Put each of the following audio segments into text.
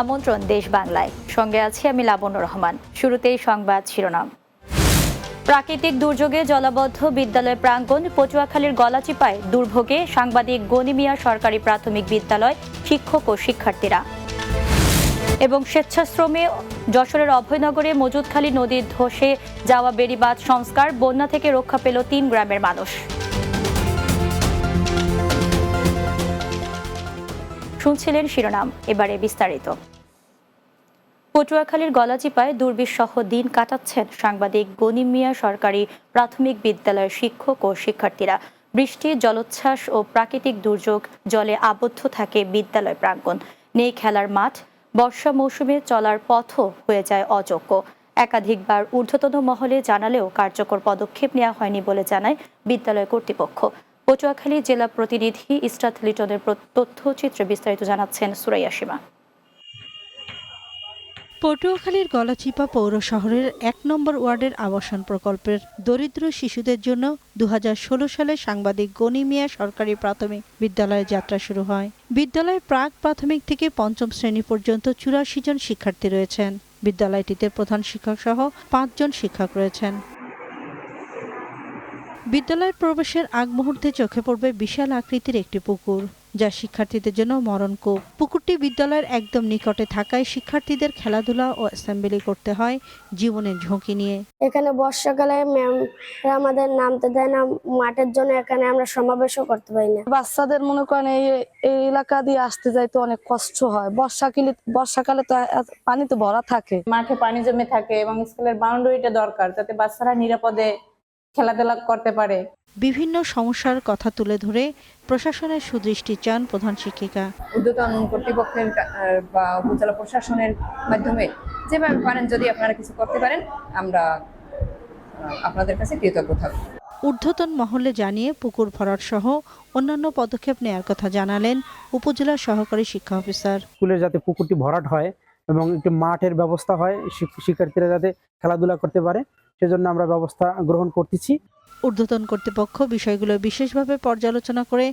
আমন্ত্রণ দেশ বাংলায়। সঙ্গে আছি আমি লাবণ্য রহমান। শুরুতেই সংবাদ শিরোনাম। প্রাকৃতিক দুর্যোগে জলাবদ্ধ বিদ্যালয় প্রাঙ্গণ পটুয়াখালীর গলাচিপায়। দুর্ভোগে সাংবাদিক গনিমিয়া সরকারি প্রাথমিক বিদ্যালয়, শিক্ষক ও শিক্ষার্থীরা। এবং স্বেচ্ছাশ্রমে যশোরের অভয়নগরে মজুদখালী নদীর ধসে যাওয়া বেড়িবাঁধ সংস্কার, বন্যা থেকে রক্ষা পেল তিন গ্রামের মানুষ। শুনছিলেন শিরোনাম, এবারে বিস্তারিত। পটুয়াখালীর গলাচিপায় দুর্বিসহ দিন কাটাচ্ছেন সাংবাদিক গনিম মিয়া সরকারি প্রাথমিক বিদ্যালয়ের শিক্ষক ও শিক্ষার্থীরা। বৃষ্টি, জলোচ্ছ্বাস ও প্রাকৃতিক দুর্যোগ জলে আবদ্ধ থাকে বিদ্যালয় প্রাঙ্গণ। নেই খেলার মাঠ, বর্ষা মৌসুমে চলার পথও হয়ে যায় অযোগ্য। একাধিকবার ঊর্ধ্বতন মহলে জানালেও কার্যকর পদক্ষেপ নেওয়া হয়নি বলে জানায় বিদ্যালয় কর্তৃপক্ষ। পটুয়াখালী জেলা প্রতিনিধি ইস্টাত লিটনের তথ্যচিত্রে বিস্তারিত জানাচ্ছেন সুরাইয়া সীমা। পটুয়াখালীর গলাচিপা পৌর শহরের এক নম্বর ওয়ার্ডের আবাসন প্রকল্পের দরিদ্র শিশুদের জন্য দু হাজার ষোলো সালে সাংবাদিক গনি মিয়া সরকারি প্রাথমিক বিদ্যালয়ে যাত্রা শুরু হয়। বিদ্যালয়ে প্রাক প্রাথমিক থেকে পঞ্চম শ্রেণি পর্যন্ত চুরাশি জন শিক্ষার্থী রয়েছেন। বিদ্যালয়টিতে প্রধান শিক্ষক সহ পাঁচজন শিক্ষক রয়েছেন। বিদ্যালয়ের প্রবেশের আগ মুহূর্তে চোখে পড়বে বিশাল আকৃতির একটি পুকুর যা শিক্ষার্থীদের জন্য মরণকূপ। পুকুরটি বিদ্যালয়ের একদম নিকটে থাকায় শিক্ষার্থীদের খেলাধুলা ও অ্যাসেম্বলি করতে হয় জীবনের ঝুঁকি নিয়ে। এখানে বর্ষাকালে ম্যাম আমাদের নামতে দেয় না মাঠের জন্য এখানে আমরা সমাবেশও করতে পারি না। বাচ্চাদের মনে করেন এই এই এলাকা দিয়ে আসতে যাইতে অনেক কষ্ট হয়। বর্ষাকালে বর্ষাকালে তো পানি তো ভরা থাকে। মাঠে পানি জমে থাকে এবং স্কুলের বাউন্ডারিটা দরকার যাতে বাচ্চারা নিরাপদে খেলাধুলা করতে পারে। বিভিন্ন সমস্যার কথা তুলে ধরে প্রশাসনের সুদৃষ্টি চান প্রধান শিক্ষিকা। ঊর্ধ্বতন কর্তৃপক্ষের বা উপজেলা প্রশাসনের মাধ্যমে যেভাবে পারেন যদি আপনারা কিছু করতে পারেন আমরা আপনাদের কাছে কৃতজ্ঞ থাকব। ঊর্ধ্বতন মহলে জানিয়ে পুকুর ভরাট সহ অন্যান্য পদক্ষেপ নেয়ার কথা জানালেন উপজেলা সহকারী শিক্ষা অফিসার। স্কুলের যাতে পুকুরটি ভরাট হয় এবং একটি মাঠের ব্যবস্থা হয় শিক- শিক্ষার্থীরা যাতে খেলাধুলা করতে পারে সেজন্য আমরা ব্যবস্থা গ্রহণ করতেছি। ঊর্ধ্বতন কর্তৃপক্ষ বিষয়গুলো বিশেষভাবে পর্যালোচনা করে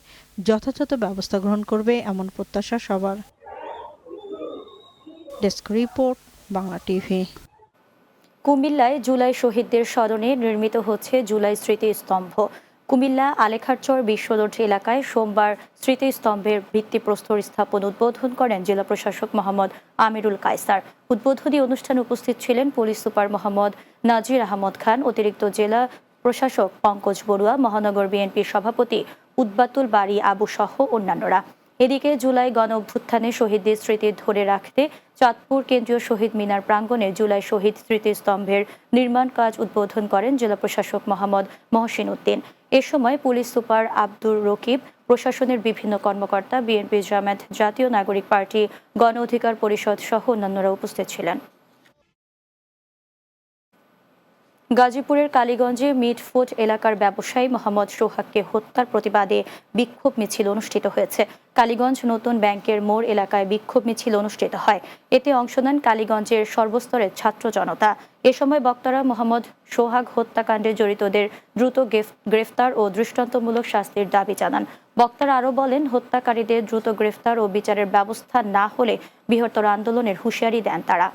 যথাযথ ব্যবস্থা গ্রহণ করবে এমন প্রত্যাশা সবার। ডেস্ক রিপোর্ট বাংলা টিভি কুমিল্লায় জুলাই শহীদদের স্মরণে নির্মিত হচ্ছে জুলাই স্মৃতিস্তম্ভ। কুমিল্লা আলেখারচর বিশ্বরোড এলাকায় সোমবার স্মৃতিস্তম্ভের ভিত্তিপ্রস্তর স্থাপন উদ্বোধন করেন জেলা প্রশাসক মোহাম্মদ আমিরুল কায়সার। উদ্বোধনী অনুষ্ঠানে উপস্থিত ছিলেন পুলিশ সুপার মোহাম্মদ নাজির আহমদ খান, অতিরিক্ত জেলা প্রশাসক পঙ্কজ বড়ুয়া, মহানগর বিএনপির সভাপতি উদ্বাতুল বাড়ি আবু সহ অন্যান্যরা। এদিকে জুলাই গণ অভ্যুত্থানে শহীদদের স্মৃতি ধরে রাখতে চাঁদপুর কেন্দ্রীয় শহীদ মিনার প্রাঙ্গণে জুলাই শহীদ স্মৃতিস্তম্ভের নির্মাণ কাজ উদ্বোধন করেন জেলা প্রশাসক মোহাম্মদ মহসিন উদ্দিন। এ সময় পুলিশ সুপার আব্দুর রকিব, প্রশাসনের বিভিন্ন কর্মকর্তা বিএনপি জামায়াত জাতীয় নাগরিক পার্টি, গণ অধিকার পরিষদ সহ অন্যান্যরা উপস্থিত ছিলেন। গাজীপুরের কালীগঞ্জে মিটফুট এলাকার ব্যবসায়ী মোহাম্মদ সোহাগকে হত্যার প্রতিবাদে বিক্ষোভ মিছিল অনুষ্ঠিত হয়েছে। কালীগঞ্জ নতুন ব্যাংকের মোড় এলাকায় বিক্ষোভ মিছিল অনুষ্ঠিত হয়। এতে অংশ নেন কালীগঞ্জের সর্বস্তরের ছাত্র জনতা। এ সময় বক্তারা মোহাম্মদ সোহাগ হত্যাকাণ্ডে জড়িতদের দ্রুত গ্রেফতার ও দৃষ্টান্তমূলক শাস্তির দাবি জানান। বক্তারা আরও বলেন, হত্যাকারীদের দ্রুত গ্রেফতার ও বিচারের ব্যবস্থা না হলে বৃহত্তর আন্দোলনের হুঁশিয়ারি দেন তারা।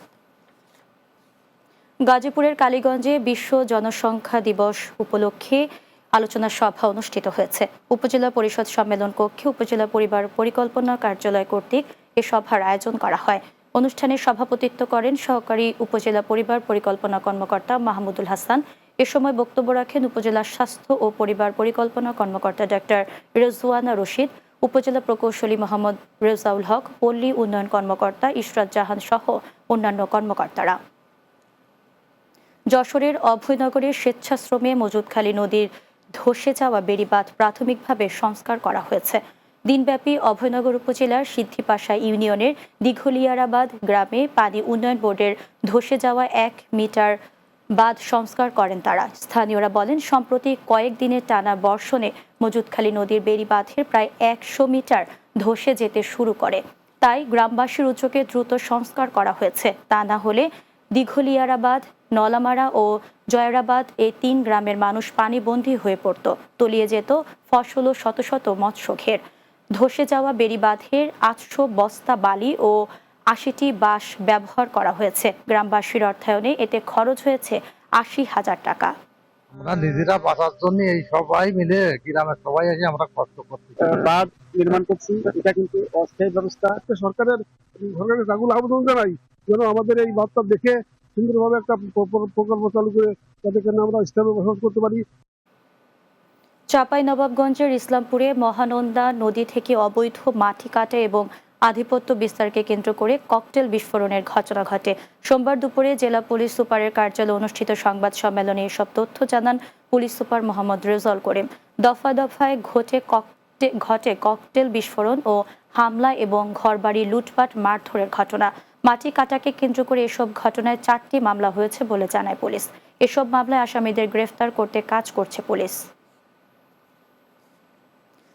গাজীপুরের কালীগঞ্জে বিশ্ব জনসংখ্যা দিবস উপলক্ষে আলোচনা সভা অনুষ্ঠিত হয়েছে। উপজেলা পরিষদ সম্মেলন কক্ষে উপজেলা পরিবার পরিকল্পনা কার্যালয় কর্তৃক এ সভার আয়োজন করা হয়। অনুষ্ঠানে সভাপতিত্ব করেন সহকারী উপজেলা পরিবার পরিকল্পনা কর্মকর্তা মাহমুদুল হাসান। এ সময় বক্তব্য রাখেন উপজেলা স্বাস্থ্য ও পরিবার পরিকল্পনা কর্মকর্তা ডাক্তার রেজওয়ানা রশিদ, উপজেলা প্রকৌশলী মোহাম্মদ রেজাউল হক, পল্লী উন্নয়ন কর্মকর্তা ইশরাত জাহান সহ অন্যান্য কর্মকর্তারা। যশোরের অভয়নগরের স্বেচ্ছাশ্রমে মজুদখালী নদীর ধসে যাওয়া বেড়িবাঁধ প্রাথমিকভাবে সংস্কার করা হয়েছে। দিনব্যাপী অভয়নগর উপজেলার সিদ্ধিপাশা ইউনিয়নের দীঘলিয়ারাবাদ গ্রামে পানি উন্নয়ন বোর্ডের ধসে যাওয়া এক মিটার বাঁধ সংস্কার করেন তারা। স্থানীয়রা বলেন, সম্প্রতি কয়েকদিনের টানা বর্ষণে মজুদখালী নদীর বেড়িবাঁধের প্রায় একশো মিটার ধসে যেতে শুরু করে। তাই গ্রামবাসীর উদ্যোগে দ্রুত সংস্কার করা হয়েছে। তা না হলে দীঘলিয়ারাবাদ নলামারা ও জয়রাবাদ এই তিন গ্রামের মানুষ পানিবন্দী হয়ে পড়ত। তলিয়ে যেত ফসল ও শত শত মৎস্য ঘের ধসে যাওয়া বেড়িবাঁধের আটশো বস্তা বালি ও আশিটি বাস ব্যবহার করা হয়েছে। গ্রামবাসীর অর্থায়নে এতে খরচ হয়েছে আশি হাজার টাকা। আমরা নিজেরা বাঁচার জন্য এই সবাই মিলে গ্রামের সবাই এসে আমরা কষ্ট করছি। বাঁধ নির্মাণ করছি। এটা কিন্তু অস্থায়ী ব্যবস্থা। সরকারের সরকারের আগুন আবেদন জানাই যেন আমাদের এই বাঁধটা দেখে সুন্দরভাবে একটা প্রকল্প চালু করে করে আমরা স্থায়ী বসবাস করতে পারি। চাঁপাই নবাবগঞ্জের ইসলামপুরে মহানন্দা নদী থেকে অবৈধ মাটি কাটা এবং আধিপত্য বিস্তারকে কেন্দ্র করে ককটেল বিস্ফোরণের ঘটনা ঘটে। সোমবার দুপুরে জেলা পুলিশ সুপারের কার্যালয়ে অনুষ্ঠিত সংবাদ সম্মেলনে এসব তথ্য জানান পুলিশ সুপার মোহাম্মদ রেজল করিম। দফা দফায় ঘটে ঘটে ককটেল বিস্ফোরণ ও হামলা এবং ঘরবাড়ি লুটপাট মারধরের ঘটনা। মাটি কাটাকে কেন্দ্র করে এসব ঘটনায় চারটি মামলা হয়েছে বলে জানায় পুলিশ। এসব মামলায় আসামিদের গ্রেফতার করতে কাজ করছে পুলিশ।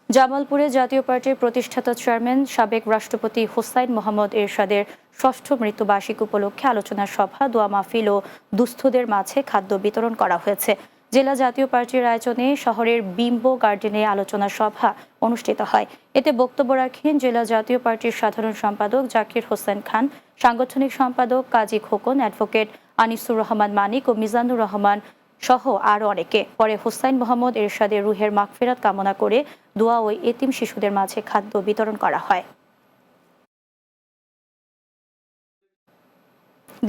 জামালপুরে জাতীয় পার্টির প্রতিষ্ঠাতা চেয়ারম্যান, সাবেক রাষ্ট্রপতি হোসাইন মোহাম্মদ এরশাদের ষষ্ঠ মৃত্যুবার্ষিকী উপলক্ষে আলোচনা সভা, দোয়া মাহফিল ও দুস্থদের মাঝে খাদ্য বিতরণ করা হয়েছে। জেলা জাতীয় পার্টির আয়োজনে শহরের বিম্বো গার্ডেনে আলোচনা সভা অনুষ্ঠিত হয়। এতে বক্তব্য রাখেন জেলা জাতীয় পার্টির সাধারণ সম্পাদক জাকির হোসেন খান, সাংগঠনিক সম্পাদক কাজী খোকন, অ্যাডভোকেট আনিসুর রহমান মানিক ও মিজানুর রহমান সহ আরও অনেকে। পরে হোসাইন মোহাম্মদ এরশাদের রুহের মাগফেরাত কামনা করে দোয়া ও এতিম শিশুদের মাঝে খাদ্য বিতরণ করা হয়।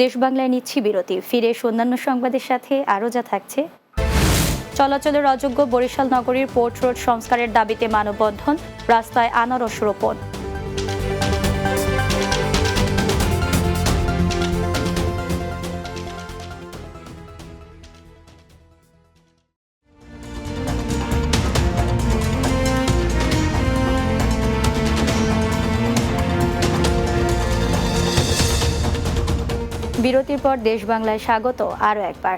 দেশ বাংলায় নিচ্ছি বিরতি। ফিরে এসে অন্যান্য সংবাদের সাথে আরও যা থাকছে চলাচলের অযোগ্য বরিশাল নগরীর পোর্ট রোড সংস্কারের দাবিতে মানববন্ধন, রাস্তায় আনারস রোপণ। বিরতির পর দেশ বাংলায় স্বাগত আরও একবার।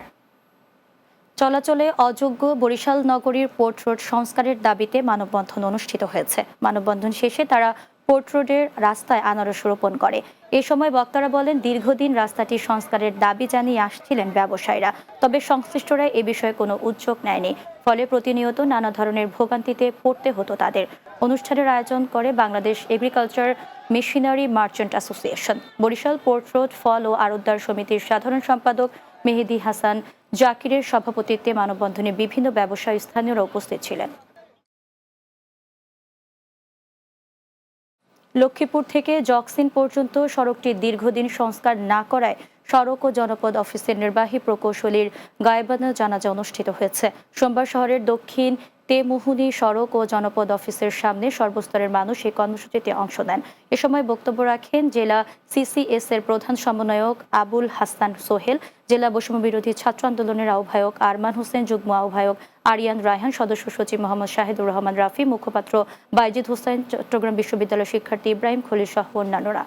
চলাচলে অযোগ্য বরিশাল নগরীর পোর্ট রোড সংস্কারের দাবিতে মানববন্ধন অনুষ্ঠিত হয়েছে। মানববন্ধন শেষে তারা পোর্ট রোডের রাস্তায় আনারস রোপণ করে। এ সময় বক্তারা বলেন, দীর্ঘদিন রাস্তাটি সংস্কারের দাবি জানিয়ে আসছিলেন ব্যবসায়ীরা। তবে সংশ্লিষ্টরা এ বিষয়ে কোনো উদ্যোগ নেয়নি। ফলে প্রতিনিয়ত নানা ধরনের ভোগান্তিতে পড়তে হতো তাদের। অনুষ্ঠানের আয়োজন করে Bangladesh agriculture machinery merchant association. Barishal port road ফল ও আড়তদার সমিতির সাধারণ সম্পাদক মেহেদি হাসান জাকিরের সভাপতিত্বে মানববন্ধনে বিভিন্ন ব্যবসায়ী স্থানীয়রা উপস্থিত ছিলেন। লক্ষ্মীপুর থেকে জকসিন পর্যন্ত সড়কটি দীর্ঘদিন সংস্কার না করায় সড়ক ও জনপদ অফিসের নির্বাহী প্রকৌশলীর গায়েবানা জানাজা অনুষ্ঠিত হয়েছে। সোমবার শহরের দক্ষিণ তেমুহুনি সড়ক ও জনপদ অফিসের সামনে সর্বস্তরের মানুষ এই কর্মসূচিতে অংশ নেন। এ সময় বক্তব্য রাখেন জেলা সিসিএস এর প্রধান সমন্বয়ক আবুল হাসান সোহেল, জেলা বৈষম্য বিরোধী ছাত্র আন্দোলনের আহ্বায়ক আরমান হোসেন, যুগ্ম আহ্বায়ক আরিয়ান রায়হান, সদস্য সচিব মোহাম্মদ শাহিদুর রহমান রাফি, মুখপাত্র বাইজিদ হোসেন, চট্টগ্রাম বিশ্ববিদ্যালয়ের শিক্ষার্থী ইব্রাহিম খলিল সহ অন্যান্যরা।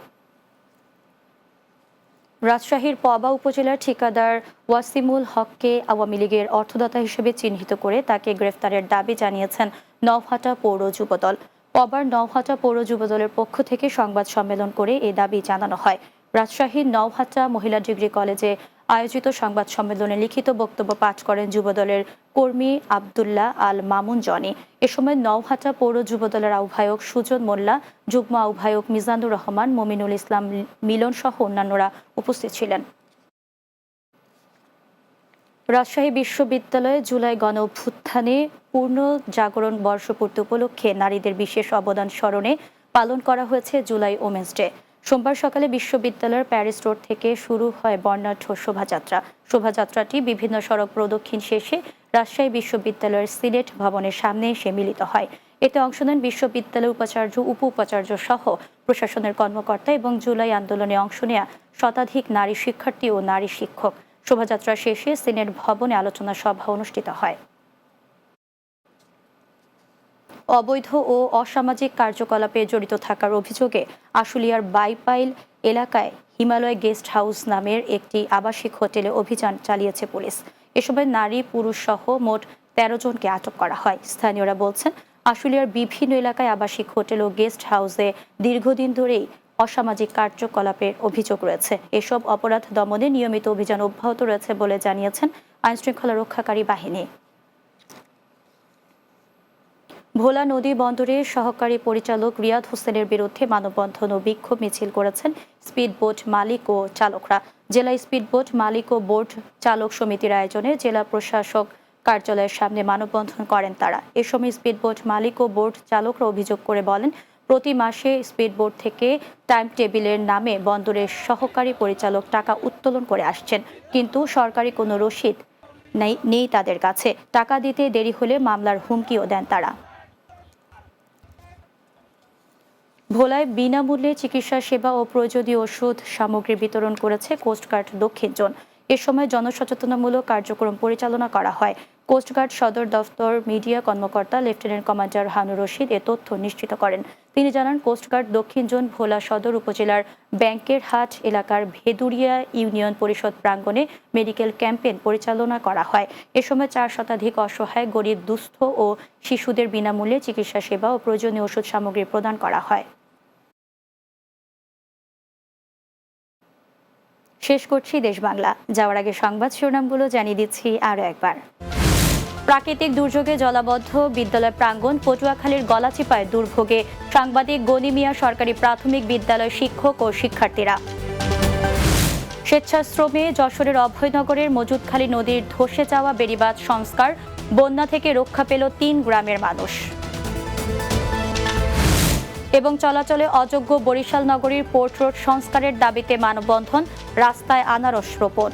রাজশাহীর পবা উপজেলার ঠিকাদার ওয়াসিমুল হককে আওয়ামী লীগের অর্থদাতা হিসেবে চিহ্নিত করে তাকে গ্রেফতারের দাবি জানিয়েছেন নওহাটা পৌর যুবদল। পবার নওহাটা পৌর যুবদলের পক্ষ থেকে সংবাদ সম্মেলন করে এ দাবি জানানো হয়। রাজশাহীর নওহাটা মহিলা ডিগ্রি কলেজে আয়োজিত সংবাদ সম্মেলনে লিখিত বক্তব্য পাঠ করেন যুবদলের কর্মী আবদুল্লাহ আল মামুন জনি। এ সময় নওহাটা পৌর যুবদলের আহ্বায়ক সুজন মোল্লা, যুগ্ম আহ্বায়ক মিজানুর রহমান, মমিনুল ইসলাম মিলন সহ অন্যান্যরা উপস্থিত ছিলেন। রাজশাহী বিশ্ববিদ্যালয়ে জুলাই গণ অভ্যুত্থানে পূর্ণ জাগরণ বর্ষপূর্তি উপলক্ষে নারীদের বিশেষ অবদান স্মরণে পালন করা হয়েছে জুলাই ওমেন্স ডে। সোমবার সকালে বিশ্ববিদ্যালয়ের প্যারিস রোড থেকে শুরু হয় বর্ণাঢ্য শোভাযাত্রা। শোভাযাত্রাটি বিভিন্ন সড়ক প্রদক্ষিণ শেষে রাজশাহী বিশ্ববিদ্যালয়ের সিনেট ভবনের সামনে এসে মিলিত হয়। এতে অংশ নেন বিশ্ববিদ্যালয়ের উপাচার্য উপ উপাচার্য সহ প্রশাসনের কর্মকর্তা এবং জুলাই আন্দোলনে অংশ নেয়া শতাধিক নারী শিক্ষার্থী ও নারী শিক্ষক। শোভাযাত্রা শেষে সিনেট ভবনে আলোচনা সভা অনুষ্ঠিত হয়। অবৈধ ও অসামাজিক কার্যকলাপে জড়িত থাকার অভিযোগে আশুলিয়ার বাইপাইল এলাকায় হিমালয় গেস্ট হাউস নামের একটি আবাসিক হোটেলে অভিযান চালিয়েছে পুলিশ। এ সময় নারী, পুরুষ সহ মোট তেরো জনকে আটক করা হয়। স্থানীয়রা বলছেন, আশুলিয়ার বিভিন্ন এলাকায় আবাসিক হোটেল ও গেস্ট হাউসে দীর্ঘদিন ধরেই অসামাজিক কার্যকলাপের অভিযোগ রয়েছে। এসব অপরাধ দমনে নিয়মিত অভিযান অব্যাহত রয়েছে বলে জানিয়েছেন আইনশৃঙ্খলা রক্ষাকারী বাহিনী। ভোলা নদী বন্দরে সহকারী পরিচালক রিয়াদ হোসেনের বিরুদ্ধে মানববন্ধন ও বিক্ষোভ মিছিল করেছেন স্পিডবোট মালিক ও চালকরা। জেলা স্পিডবোট মালিক ও বোট চালক সমিতির আয়োজনে জেলা প্রশাসক কার্যালয়ের সামনে মানববন্ধন করেন তারা। এ সময় স্পিডবোট মালিক ও বোট চালকরা অভিযোগ করে বলেন, প্রতি মাসে স্পিডবোট থেকে টাইম টেবিলের নামে বন্দরের সহকারী পরিচালক টাকা উত্তোলন করে আসছেন, কিন্তু সরকারি কোনো রসিদ নেই নেই তাদের কাছে। টাকা দিতে দেরি হলে মামলার হুমকিও দেন তারা। ভোলায় বিনামূল্যে চিকিৎসা সেবা ও প্রয়োজনীয় ওষুধ সামগ্রী বিতরণ করেছে কোস্টগার্ড দক্ষিণ জোন। এ সময় জনসচেতনামূলক কার্যক্রম পরিচালনা করা হয়। কোস্টগার্ড সদর দফতর মিডিয়া কর্মকর্তা লেফটেন্যান্ট কমান্ডার হানুর রশিদ এ তথ্য নিশ্চিত করেন। তিনি জানান কোস্টগার্ড দক্ষিণ জোন ভোলা সদর উপজেলার ব্যাংকের হাট এলাকার ভেদুরিয়া ইউনিয়ন পরিষদ প্রাঙ্গণে মেডিকেল ক্যাম্পেইন পরিচালনা করা হয়। এ সময় চার শতাধিক অসহায়, গরিব, দুস্থ ও শিশুদের বিনামূল্যে চিকিৎসা সেবা ও প্রয়োজনীয় ওষুধ সামগ্রী প্রদান করা হয়। শেষ করছি দেশ বাংলা। যাওয়ার আগে সংবাদ শিরোনামগুলো জানিয়ে দিচ্ছি আরও একবার। প্রাকৃতিক দুর্যোগে জলাবদ্ধ বিদ্যালয় প্রাঙ্গণ পটুয়াখালীর গলাচিপায় দুর্ভোগে সাংবাদিক গনি মিয়া সরকারি প্রাথমিক বিদ্যালয় শিক্ষক ও শিক্ষার্থীরা। স্বেচ্ছাশ্রমে যশোরের অভয়নগরের মজুদখালী নদীর ধসে যাওয়া বেড়িবাঁধ সংস্কার, বন্যা থেকে রক্ষা পেল তিন গ্রামের মানুষ। এবং চলাচলে অযোগ্য বরিশাল নগরীর পোর্ট রোড সংস্কারের দাবিতে মানববন্ধন, রাস্তায় আনারস রোপণ।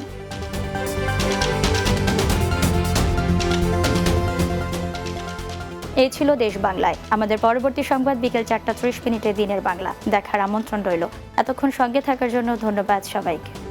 এই ছিল দেশ বাংলায়। আমাদের পরবর্তী সংবাদ বিকেল চারটা ত্রিশ মিনিটে দিনের বাংলা। দেখার আমন্ত্রণ রইল। এতক্ষণ সঙ্গে থাকার জন্য ধন্যবাদ সবাইকে।